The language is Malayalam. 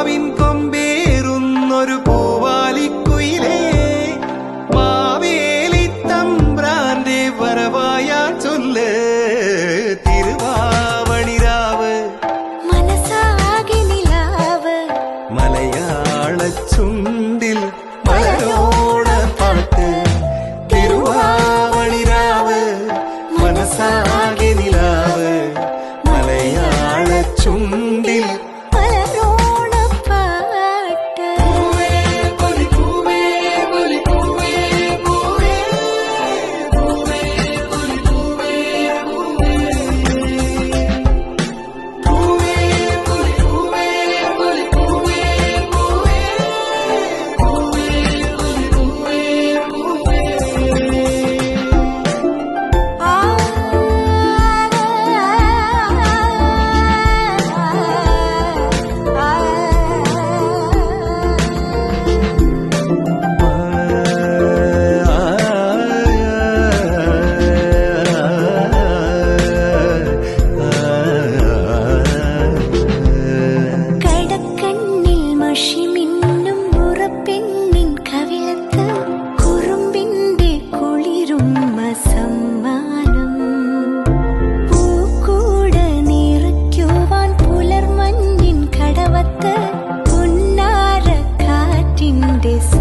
മാവിൻ കൊമ്പേറുന്നൊരു പൂവാലിക്കുയിലേ മാവേലി തമ്പ്രാന്റെ വരവായ ചൊല്ല് തിരുവാവണിരാവ് മനസ്സാകെ നിലാവ്. മലയാള ചുണ്ടിൽ മലരോണ പാട്ട് തിരുവാവണിരാവ് മനസ്സാകെ നിലാവ് മലയാള ചുണ്ടിൽ practice